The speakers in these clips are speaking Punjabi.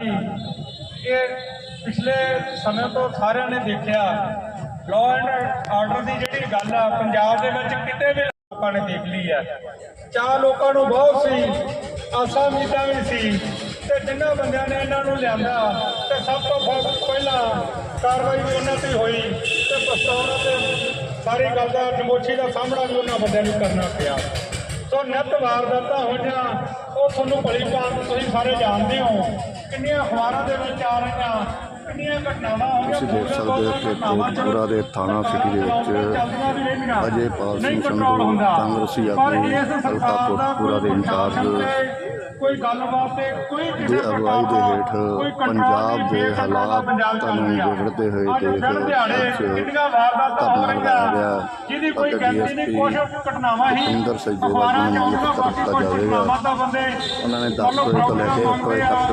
ਇਹ ਪਿਛਲੇ ਸਮੇਂ ਤੋਂ ਸਾਰਿਆਂ ਨੇ ਦੇਖਿਆ ਲਾਅ ਐਂਡ ਆਰਡਰ ਦੀ ਜਿਹੜੀ ਗੱਲ ਆ, ਪੰਜਾਬ ਦੇ ਵਿੱਚ ਕਿਤੇ ਵੀ ਲੋਕਾਂ ਨੇ ਦੇਖ ਲਈ ਆ। ਚਾਹ ਲੋਕਾਂ ਨੂੰ ਬਹੁਤ ਸੀ, ਆਸਾਂ ਉਮੀਦਾਂ ਵੀ ਸੀ, ਤੇ ਜਿਨ੍ਹਾਂ ਬੰਦਿਆਂ ਨੇ ਇਹਨਾਂ ਨੂੰ ਲਿਆਂਦਾ, ਤੇ ਸਭ ਤੋਂ ਪ- ਪਹਿਲਾਂ ਕਾਰਵਾਈ ਵੀ ਉਹਨਾਂ ਤੇ ਹੋਈ, ਤੇ ਪਛਤਾਉਣਾ ਤੇ ਸਾਰੀ ਗੱਲ ਦਾ ਨਮੋਸ਼ੀ ਦਾ ਸਾਹਮਣਾ ਵੀ ਉਹਨਾਂ ਬੰਦਿਆਂ ਨੂੰ ਕਰਨਾ ਪਿਆ। ਸੋ ਨਿਤ ਵਾਰਦਾਤਾਂ ਹੋਈਆਂ ਉਹ ਤੁਹਾਨੂੰ ਭਲੀ ਭਾਂਤ ਤੁਸੀਂ ਸਾਰੇ ਜਾਣਦੇ ਹੋ। ਕਿੰਨੀਆਂ ਅਖਬਾਰਾਂ ਦੇ ਵਿੱਚ ਆ ਰਹੀਆਂ ਕਿੰਨੀਆਂ ਘਟਨਾਵਾਂ ਹੋਈਆਂ ਤੁਸੀਂ ਦੇਖ ਸਕਦੇ ਹੋ ਕਿ ਕੋਟਪੁਰਾ ਦੇ ਥਾਣਾ ਸਿਟੀ ਦੇ ਵਿੱਚ ਅਜੇਪਾਲ ਸਿੰਘ ਸੰਧੂ ਕਾਂਗਰਸੀ ਆਗੂ ਹਲਕਾ ਕੋਟਪੁਰਾ ਦੇ ਇੰਚਾਰਜ ਕੋਈ ਗੱਲਬਾਤ ਤੇ ਕੋਈ ਕਿਸੇ ਦੀ ਅਗਵਾਈ ਦੇ ਪ੍ਰਕਾਰ ਦਾ ਹੇਠ ਪੰਜਾਬ ਦੇ ਹਾਲਾਤਾਂ ਨੂੰ। ਵਿਗੜਦੇ ਹੋਏ ਦੇਖ ਕਿੰਨੀਆਂ ਵਾਰਦਾਤਾਂ ਹੋ ਰਹੀਆਂ ਜਿਹਦੀ ਕੋਈ ਗਿਣਤੀ ਨਹੀਂ ਕੁਛ ਘਟਨਾਵਾਂ ਹੀ ਅਖਬਾਰਾਂ ਜੀ ਨੂੰ ਕੁਛ ਜਾਵੇਗਾ। ਉਹਨਾਂ ਨੇ 10 ਵਜੇ ਤੋਂ ਲੈ ਕੇ 1 ਵਜੇ ਤੱਕ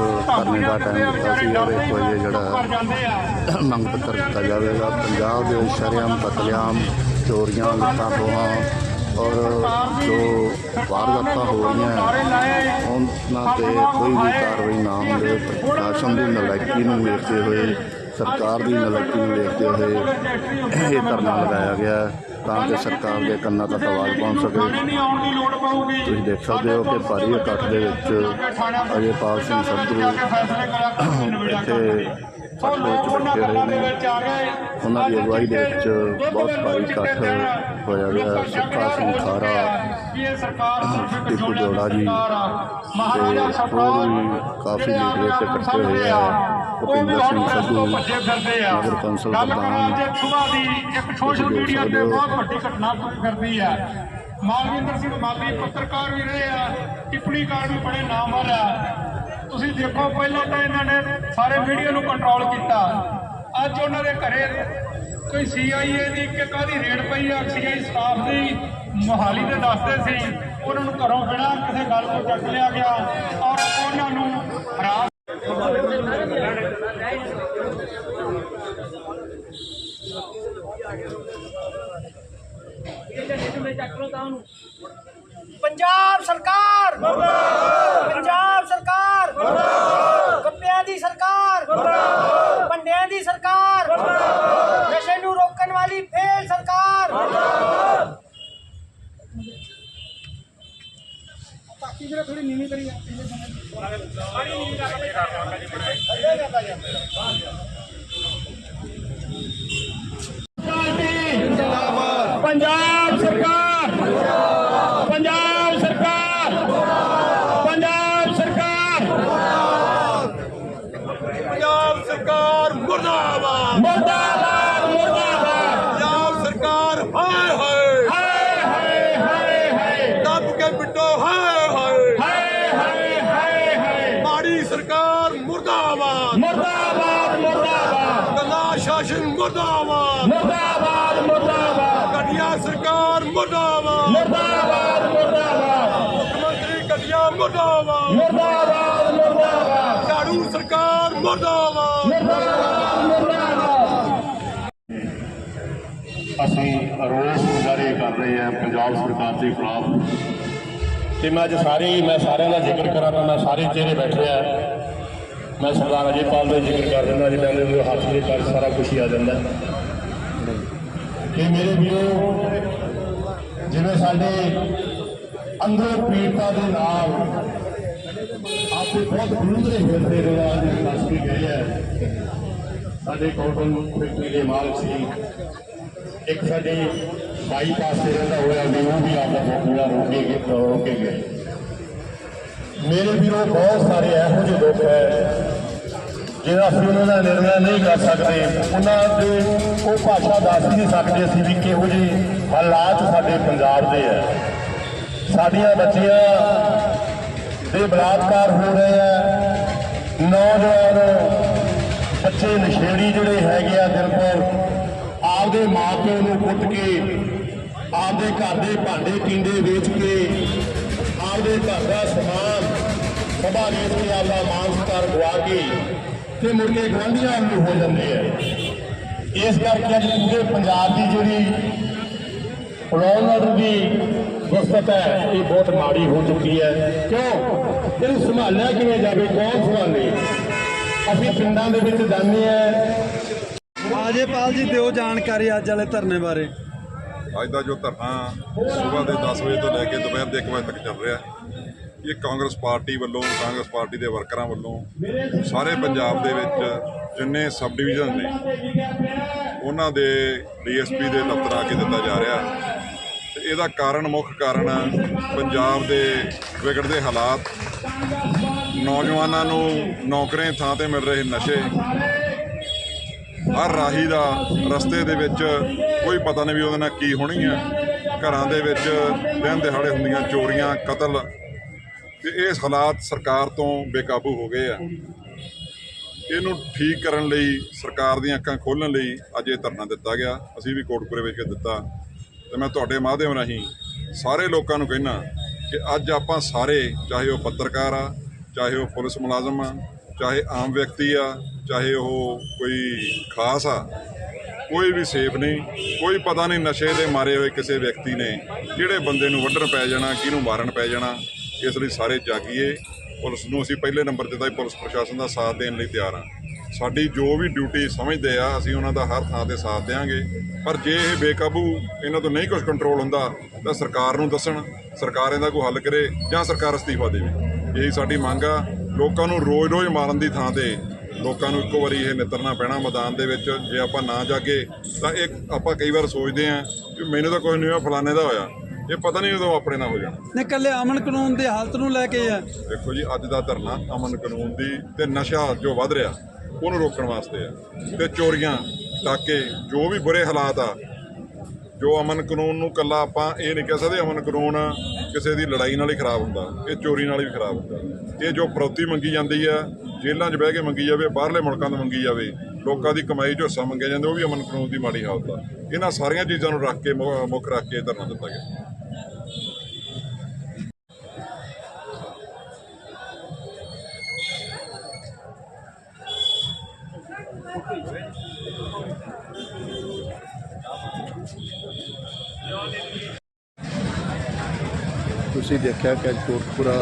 ਦਾ ਟਾਈਮ ਦਿੱਤਾ ਸੀ ਔਰ 1 ਵਜੇ ਜਿਹੜਾ ਮੰਗ ਪੱਤਰ ਦਿੱਤਾ ਜਾਵੇਗਾ ਪੰਜਾਬ ਦੇ ਸ਼ਰੇਆਮ ਕਤਲੇਆਮ ਚੋਰੀਆਂ ਲੁੱਟਾਂ ਖੋਹਾਂ ਔਰ ਜੋ ਵਾਰਦਾਤਾਂ ਹੋ ਰਹੀਆਂ ਉਹਨਾਂ ਤੇ ਕੋਈ ਵੀ ਕਾਰਵਾਈ ਨਾ ਹੋਵੇ, ਪ੍ਰਸ਼ਾਸਨ ਦੀ ਨਲਾਇਕੀ ਨੂੰ ਵੇਖਦੇ ਹੋਏ, ਸਰਕਾਰ ਦੀ ਨਲਾਇਕੀ ਨੂੰ ਵੇਖਦੇ ਹੋਏ ਇਹ ਧਰਨਾ ਲਗਾਇਆ ਗਿਆ ਤਾਂ ਕਿ ਸਰਕਾਰ ਦੇ ਕੰਨਾਂ ਤੱਕ ਆਵਾਜ਼ ਪਹੁੰਚ ਸਕੇ। ਤੁਸੀਂ ਦੇਖ ਸਕਦੇ ਹੋ ਕਿ ਭਾਰੀ ਇਕੱਠ ਦੇ ਵਿੱਚ ਅਜੇ ਅਜੇਪਾਲ ਸਿੰਘ ਸੰਧੂ ਇੱਥੇ ਸੋ ਲੋਕ ਉਹਨਾਂ ਗੱਲਾਂ ਦੇ ਵਿੱਚ ਆ ਗਏ। ਉਹਨਾਂ ਦੀ ਅਗਵਾਈ ਦੇ ਵਿੱਚ ਬਹੁਤ ਭਾਰੀ ਇਕੱਠ ਹੋਇਆ ਗਿਆ। ਸੁੱਖਾ ਸਿੰਘ ਖਾਰਾ ਵੀ ਇਹ ਸਰਕਾਰ ਸਿਰਫ ਇੱਕ ਟਿੱਪੂ ਜੋੜਾ ਜੀ ਮਹਾਰਾਜਾ ਤੇ ਹੋਰ ਵੀ ਕਾਫੀ ਲੀਡਰ ਇੱਥੇ ਇਕੱਠੇ ਹੋਏ ਆ। ਭੁਪਿੰਦਰ ਸਿੰਘ ਸੰਧੂ ਆ। ਨਗਰ ਕੌਂਸਲ ਪ੍ਰਧਾਨ ਕਰਾਂ ਜੇ ਸੁਬਾਹ ਦੀ ਇੱਕ ਸੋਸ਼ਲ ਮੀਡੀਆ ਤੇ। ਬਹੁਤ ਵੱਡੀ ਘਟਨਾ ਫਿਰਦੀ ਆ। ਮਾਲਵਿੰਦਰ ਸਿੰਘ ਮਾਲੀ ਪੱਤਰਕਾਰ ਵੀ ਰਹੇ ਆ ਟਿੱਪਣੀਕਾਰ ਵੀ ਬੜੇ ਨਾਮ ਵਾਲਾ ਤੁਸੀਂ ਦੇਖੋ ਪਹਿਲਾਂ ਤਾਂ ਇਹਨਾਂ ਨੇ ਸਾਰੇ ਮੀਡੀਆ ਨੂੰ ਕੰਟਰੋਲ ਕੀਤਾ। ਅੱਜ ਉਹਨਾਂ ਦੇ ਘਰੇ ਕੋਈ ਸੀਆਈਏ ਦੀ ਕਿ ਕਾਦੀ ਰੇਡ ਪਈ ਆ ਸੀਆਈ ਸਟਾਫ ਦੀ ਮੋਹਾਲੀ ਦੇ ਦੱਸਦੇ ਸੀ। ਉਹਨਾਂ ਨੂੰ ਘਰੋਂ ਬਿਨਾਂ ਕਿਸੇ ਗੱਲ ਤੋਂ ਚੱਕ ਲਿਆ ਗਿਆ ਔਰ ਉਹਨਾਂ ਨੂੰ ਹਰਾਸ ਪੰਜਾਬ ਸਰਕਾਰ! ਪੰਜਾਬ ਸਰਕਾਰ ਗੱਪਿਆਂ ਦੀ ਸਰਕਾਰ ਪੰਡਿਆਂ ਦੀ ਸਰਕਾਰ। ਨਸ਼ੇ ਨੂੰ ਰੋਕਣ ਵਾਲੀ ਫੇਲ ਸਰਕਾਰ। ਬਾਕੀ ਜਿਹੜਾ ਥੋੜੀ ਨੀਵੀਂ ਕਰੀ ਆ ਪੰਜਾਬ ਸਰਕਾਰ ਪੰਜਾਬ ਸਰਕਾਰ ਪੰਜਾਬ ਸਰਕਾਰ ਪੰਜਾਬ ਸਰਕਾਰ ਮੁਰਦਾਬਾਦ ਮੁਰਦਾਬਾਦ। ਪੰਜਾਬ ਸਰਕਾਰ ਹਾਏ ਹਾਏ। ਹਾਏ ਹਾਏ ਹਾਏ ਹਾਏ ਦੱਬ ਕੇ ਪਿੱਟੋ ਹਾਏ ਹਾਏ। ਹਾਏ ਹਾਏ ਹਾਏ ਹਾਏ ਮਾੜੀ ਸਰਕਾਰ ਮੁਰਦਾਬਾਦ। ਮੁਰਦਾਬਾਦ ਮੁਰਦਾਬਾਦ। ਗੰਦਾ ਸ਼ਾਸਨ ਮੁਰਦਾਬਾਦ। ਮੁਰਦਾਬਾਦ ਮੁਰਦਾਬਾਦ। ਘਟੀਆ ਸਰਕਾਰ ਮੁਰਦਾਬਾਦ। ਮੁਰਦਾਬਾਦ ਮੁਰਦਾਬਾਦ। ਮੁੱਖ ਮੰਤਰੀ ਘਟੀਆ ਮੁਰਦਾਬਾਦ। ਮੁਰਦਾਬਾਦ ਮੁਰਦਾਬਾਦ। ਝਾੜੂ ਸਰਕਾਰ ਮੁਰਦਾਬਾਦ। ਮੁਰਦਾਬਾਦ ਮੁਰਦਾਬਾਦ ਅਸੀਂ ਰੋਸ ਮੁਜ਼ਾਹਰੇ ਕਰ ਰਹੇ ਹਾਂ ਪੰਜਾਬ ਸਰਕਾਰ ਦੇ ਖਿਲਾਫ। ਤੇ ਮੈਂ ਅੱਜ ਸਾਰੇ ਮੈਂ ਸਾਰਿਆਂ ਦਾ ਜ਼ਿਕਰ ਕਰਾਂ ਤਾਂ ਮੈਂ ਸਾਰੇ ਚਿਹਰੇ ਬੈਠੇ ਆ। ਮੈਂ ਸਰਦਾਰ ਅਜੇਪਾਲ ਦਾ ਜ਼ਿਕਰ ਕਰ ਦਿੰਦਾ ਜਿਹਨਾਂ ਦੇ ਹੱਥ ਦੇ ਕਰ ਸਾਰਾ ਕੁਝ ਹੀ ਆ ਜਾਂਦਾ। ਕਿ ਮੇਰੇ ਵੀਰੋ, ਜਿਵੇਂ ਸਾਡੇ ਅੰਦਰੋਂ ਪੀੜਤਾ ਦੇ ਨਾਲ ਆਪੇ ਬਹੁਤ ਗੁੰਦਰੇ ਫਿਰਦੇ ਦੇ ਨਾਲ ਦੱਸ ਕੇ ਗਏ ਆ ਸਾਡੇ ਕੋਟਨ ਫੈਕਟਰੀ ਦੇ ਮਾਲਕ ਸੀ। ਇੱਕ ਸਾਡੀ ਬਾਈਪਾਸ ਤੇ ਰਹਿੰਦਾ ਹੋਇਆ ਵੀ ਉਹ ਵੀ ਆਪਦਾ ਪੂਰਾ ਰੋਕੇ ਗਏ ਰੋਕੇ ਗਏ। ਮੇਰੇ ਵੀਰੋ, ਬਹੁਤ ਸਾਰੇ ਇਹੋ ਜਿਹੇ ਦੁੱਖ ਹੈ ਜਿਹੜਾ ਅਸੀਂ ਉਹਨਾਂ ਦਾ ਨਿਰਣਾ ਨਹੀਂ ਕਰ ਸਕਦੇ, ਉਹਨਾਂ ਦੇ ਉਹ ਭਾਸ਼ਾ ਦੱਸ ਨਹੀਂ ਸਕਦੇ ਅਸੀਂ ਵੀ ਕਿਹੋ ਜਿਹੇ ਹਾਲਾਤ ਸਾਡੇ ਪੰਜਾਬ ਦੇ ਹੈ। ਸਾਡੀਆਂ ਬੱਚੀਆਂ ਦੇ ਬਲਾਤਕਾਰ ਹੋ ਰਹੇ ਆ ਨੌਜਵਾਨ ਬੱਚੇ ਨਸ਼ੇੜੀ ਜਿਹੜੇ ਹੈਗੇ ਆ ਦਿਨ ਪਰ ਆਪਦੇ ਮਾਪਿਆਂ ਨੂੰ ਕੁੱਟ ਕੇ ਆਪਦੇ ਘਰ ਦੇ ਭਾਂਡੇ ਟਿੰਡੇ ਵੇਚ ਕੇ ਆਪਦੇ ਘਰ ਦਾ ਸਮਾਨ ਸਭਾ ਵੇਚ ਕੇ ਆਪਦਾ ਮਾਨ ਸਤਿਕਾਰ ਗਵਾ ਕੇ ਤੇ ਮੁੜ ਕੇ ਗਵਾਂਢੀਆਂ ਨੂੰ ਹੋ ਜਾਂਦੇ ਆ। ਇਸ ਕਰਕੇ ਅੱਜ ਪੂਰੇ ਪੰਜਾਬ ਦੀ ਜਿਹੜੀ ਲਾਅ ਆਰਡਰ ਦੀ ਵਸਤ ਹੈ, ਇਹ ਬਹੁਤ ਮਾੜੀ ਹੋ ਚੁੱਕੀ ਹੈ। ਕਿਉਂ? ਇਹਨੂੰ ਸੰਭਾਲਿਆ ਕਿਵੇਂ ਜਾਵੇ? ਕੌਣ ਸੰਭਾਲੇ? ਅਸੀਂ ਪਿੰਡਾਂ ਦੇ ਵਿੱਚ ਜਾਂਦੇ ਆ ਆਜੇਪਾਲ ਜੀ, ਦਿਓ ਜਾਣਕਾਰੀ ਅੱਜ ਵਾਲੇ ਧਰਨੇ ਬਾਰੇ। ਅੱਜ ਦਾ ਜੋ ਧਰਨਾ ਸਵੇਰ ਦੇ 10 ਵਜੇ ਤੋਂ ਲੈ ਕੇ ਦੁਪਹਿਰ ਦੇ 1 ਵਜੇ ਤੱਕ ਚੱਲ ਰਿਹਾ ਇਹ ਕਾਂਗਰਸ ਪਾਰਟੀ ਵੱਲੋਂ, ਕਾਂਗਰਸ ਪਾਰਟੀ ਦੇ ਵਰਕਰਾਂ ਵੱਲੋਂ ਸਾਰੇ ਪੰਜਾਬ ਦੇ ਵਿੱਚ ਜਿੰਨੇ ਸਬ ਡਿਵੀਜ਼ਨ ਨੇ, ਉਹਨਾਂ ਦੇ ਡੀਐਸਪੀ ਦੇ ਦਫ਼ਤਰ ਆ ਕੇ ਦਿੱਤਾ ਜਾ ਰਿਹਾ ਤੇ ਇਹਦਾ ਕਾਰਨ, ਮੁੱਖ ਕਾਰਨ ਪੰਜਾਬ ਦੇ ਵਿਗੜਦੇ ਹਾਲਾਤ, ਨੌਜਵਾਨਾਂ ਨੂੰ ਨੌਕਰੀਆਂ ਥਾਂ ਤੇ ਮਿਲ ਰਹੇ ਨਸ਼ੇ ਹਰ ਰਾਹੀ ਦਾ ਰਸਤੇ ਦੇ ਵਿੱਚ ਕੋਈ ਪਤਾ ਨਹੀਂ ਵੀ ਉਹਦੇ ਨਾਲ ਕੀ ਹੋਣੀ ਆ ਘਰਾਂ ਦੇ ਵਿੱਚ ਦਿਨ ਦਿਹਾੜੇ ਹੁੰਦੀਆਂ ਚੋਰੀਆਂ, ਕਤਲ। ਤੇ ਇਹ ਹਾਲਾਤ ਸਰਕਾਰ ਤੋਂ ਬੇਕਾਬੂ ਹੋ ਗਏ ਆ। ਇਹਨੂੰ ਠੀਕ ਕਰਨ ਲਈ, ਸਰਕਾਰ ਦੀਆਂ ਅੱਖਾਂ ਖੋਲਣ ਲਈ ਅੱਜ ਇਹ ਧਰਨਾ ਦਿੱਤਾ ਗਿਆ। ਅਸੀਂ ਵੀ ਕੋਟਪੁਰੇ ਵਿੱਚ ਦਿੱਤਾ। ਤੇ ਮੈਂ ਤੁਹਾਡੇ ਮਾਧਿਅਮ ਰਾਹੀਂ ਸਾਰੇ ਲੋਕਾਂ ਨੂੰ ਕਹਿਣਾ ਕਿ ਅੱਜ ਆਪਾਂ ਸਾਰੇ, ਚਾਹੇ ਉਹ ਪੱਤਰਕਾਰ ਆ, ਚਾਹੇ ਉਹ ਪੁਲਿਸ ਮੁਲਾਜ਼ਮ ਆ ਚਾਹੇ ਆਮ ਵਿਅਕਤੀ ਆ, ਚਾਹੇ ਉਹ ਕੋਈ ਖਾਸ ਆ, ਕੋਈ ਵੀ ਸੇਫ ਨਹੀਂ, ਕੋਈ ਪਤਾ ਨਹੀਂ ਨਸ਼ੇ ਦੇ ਮਾਰੇ ਹੋਏ ਕਿਸੇ ਵਿਅਕਤੀ ਨੇ ਜਿਹੜੇ ਬੰਦੇ ਨੂੰ ਵੱਢਣ ਪੈ ਜਾਣਾ, ਕਿਹਨੂੰ ਮਾਰਨ ਪੈ ਜਾਣਾ, ਇਸ ਲਈ ਸਾਰੇ ਜਾਗੀਏ। ਪੁਲਿਸ ਨੂੰ ਅਸੀਂ ਪਹਿਲੇ ਨੰਬਰ ਤੇ ਤਾਂ ਪੁਲਿਸ ਪ੍ਰਸ਼ਾਸਨ ਦਾ ਸਾਥ ਦੇਣ ਲਈ ਤਿਆਰ ਹਾਂ ਸਾਡੀ ਜੋ ਵੀ ਡਿਊਟੀ ਸਮਝਦੇ ਆ, ਅਸੀਂ ਉਹਨਾਂ ਦਾ ਹਰ ਥਾਂ ਤੇ ਸਾਥ ਦੇਵਾਂਗੇ ਪਰ ਜੇ ਇਹ ਬੇਕਾਬੂ ਇਹਨਾਂ ਤੋਂ ਨਹੀਂ ਕੁਝ ਕੰਟਰੋਲ ਹੁੰਦਾ, ਤਾਂ ਸਰਕਾਰ ਨੂੰ ਦੱਸਣ, ਸਰਕਾਰ ਇਹਦਾ ਕੋਈ ਹੱਲ ਕਰੇ ਜਾਂ ਸਰਕਾਰ ਅਸਤੀਫਾ ਦੇਵੇ। ਇਹੀ ਸਾਡੀ ਮੰਗ ਆ। ਲੋਕਾਂ ਨੂੰ ਰੋਜ਼-ਰੋਜ਼ ਮਾਰਨ ਦੀ ਥਾਂ ਤੇ ਲੋਕਾਂ ਨੂੰ ਇੱਕੋ ਵਾਰੀ ਇਹ ਨਿਤਰਨਾ ਪੈਣਾ ਮੈਦਾਨ ਦੇ ਵਿੱਚ ਜੇ ਆਪਾਂ ਨਾ ਜਾਗੇ ਤਾਂ ਇਹ ਆਪਾਂ ਕਈ ਵਾਰ ਸੋਚਦੇ ਆ ਕਿ ਮੈਨੂੰ ਤਾਂ ਕੁਝ ਨਹੀਂ ਹੋਇਆ ਫਲਾਣੇ ਦਾ ਹੋਇਆ। ਇਹ ਪਤਾ ਨਹੀਂ ਉਦੋਂ ਆਪਣੇ ਨਾਲ ਹੋ ਜਾਣਾ। ਨੇ ਇਕੱਲੇ ਅਮਨ ਕਾਨੂੰਨ ਦੀ ਹਾਲਤ ਨੂੰ ਲੈ ਕੇ ਆ। ਦੇਖੋ ਜੀ ਅੱਜ ਦਾ ਧਰਨਾ ਅਮਨ ਕਾਨੂੰਨ ਦੀ ਤੇ ਨਸ਼ਾ ਜੋ ਵੱਧ ਰਿਹਾ ਉਹਨੂੰ ਰੋਕਣ ਵਾਸਤੇ ਆ। ਤੇ ਚੋਰੀਆਂ ਟਾਕੇ ਜੋ ਵੀ ਬੁਰੇ ਹਾਲਾਤ ਆ ਜੋ ਅਮਨ ਕਾਨੂੰਨ ਨੂੰ ਕੱਲਾ ਆਪਾਂ ਇਹ ਨਹੀਂ ਕਹਿ ਸਕਦੇ ਅਮਨ ਕਾਨੂੰਨ ਕਿਸੇ ਦੀ ਲੜਾਈ ਨਾਲ ਹੀ ਖਰਾਬ ਹੁੰਦਾ, ਇਹ ਚੋਰੀ ਨਾਲ ਵੀ ਖਰਾਬ ਹੁੰਦਾ। ਇਹ ਜੋ ਫਰੌਤੀ ਮੰਗੀ ਜਾਂਦੀ ਆ, ਜੇਲ੍ਹਾਂ 'ਚ ਬਹਿ ਕੇ ਮੰਗੀ ਜਾਵੇ, ਬਾਹਰਲੇ ਮੁਲਕਾਂ ਤੋਂ ਮੰਗੀ ਜਾਵੇ, ਲੋਕਾਂ ਦੀ ਕਮਾਈ 'ਚੋਂ ਹਿੱਸਾ ਮੰਗਿਆ ਜਾਂਦਾ, ਉਹ ਵੀ ਅਮਨ ਕਾਨੂੰਨ ਦੀ ਮਾੜੀ ਹਾਲਤ ਆ। ਇਹਨਾਂ ਸਾਰੀਆਂ ਚੀਜ਼ਾਂ ਨੂੰ ਰੱਖ ਕੇ ਮੁੱਖ ਰੱਖ ਕੇ ਇਹ ਧਰਨਾ ਦਿੱਤਾ ਗਿਆ। ਤੁਸੀਂ ਦੇਖਿਆ ਕਿ ਅੱਜ ਕੋਟਪੁਰਾ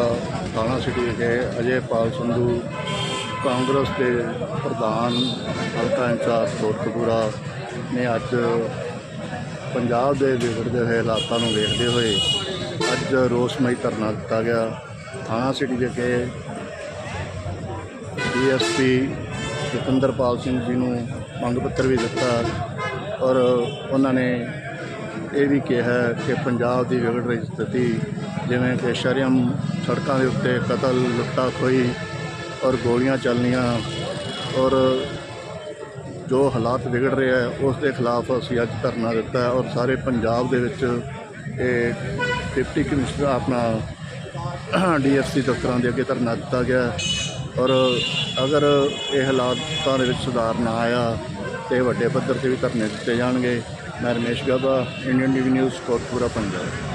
ਥਾਣਾ ਸਿਟੀ ਵਿਖੇ ਅਜੇ ਪਾਲ ਸੰਧੂ, ਕਾਂਗਰਸ ਦੇ ਪ੍ਰਧਾਨ ਹਲਕਾ ਇੰਚਾਰਜ ਕੋਟਪੁਰਾ ਨੇ ਅੱਜ ਪੰਜਾਬ ਦੇ ਵਿਗੜਦੇ ਹੋਏ ਹਾਲਾਤਾਂ ਨੂੰ ਵੇਖਦੇ ਹੋਏ ਅੱਜ ਰੋਸਮਈ ਧਰਨਾ ਦਿੱਤਾ ਗਿਆ। ਥਾਣਾ ਸਿਟੀ ਵਿਖੇ ਡੀਐਸਪੀ ਜਤਿੰਦਰਪਾਲ ਸਿੰਘ ਜੀ ਨੂੰ ਮੰਗ ਪੱਤਰ ਵੀ ਦਿੱਤਾ ਔਰ ਉਹਨਾਂ ਨੇ ਇਹ ਵੀ ਕਿਹਾ ਕਿ ਪੰਜਾਬ ਦੀ ਵਿਗੜ ਰਹੀ ਸਥਿਤੀ ਜਿਵੇਂ ਕਿ ਸ਼ਰਮ ਸੜਕਾਂ ਦੇ ਉੱਤੇ ਕਤਲ ਲੁੱਟਾ ਖੋਈ ਔਰ ਗੋਲੀਆਂ ਚੱਲਣੀਆਂ ਔਰ ਜੋ ਹਾਲਾਤ ਵਿਗੜ ਰਹੇ ਹੈ, ਉਸ ਦੇ ਖਿਲਾਫ ਅਸੀਂ ਅੱਜ ਧਰਨਾ ਦਿੱਤਾ ਔਰ ਸਾਰੇ ਪੰਜਾਬ ਦੇ ਵਿੱਚ ਇਹ ਡਿਪਟੀ ਕਮਿਸ਼ਨਰ ਆਪਣਾ ਡੀਐਫਸੀ ਦਫ਼ਤਰਾਂ ਦੇ ਅੱਗੇ ਧਰਨਾ ਦਿੱਤਾ ਗਿਆ ਔਰ ਅਗਰ ਇਹ ਹਾਲਾਤਾਂ ਦੇ ਵਿੱਚ ਸੁਧਾਰ ਨਾ ਆਇਆ ਤੇ ਵੱਡੇ ਪੱਧਰ ਤੇ ਵੀ ਧਰਨੇ ਦਿੱਤੇ ਜਾਣਗੇ। ਮੈਂ Ramesh Gaba, Indian TV news, Kotpura, Punjab.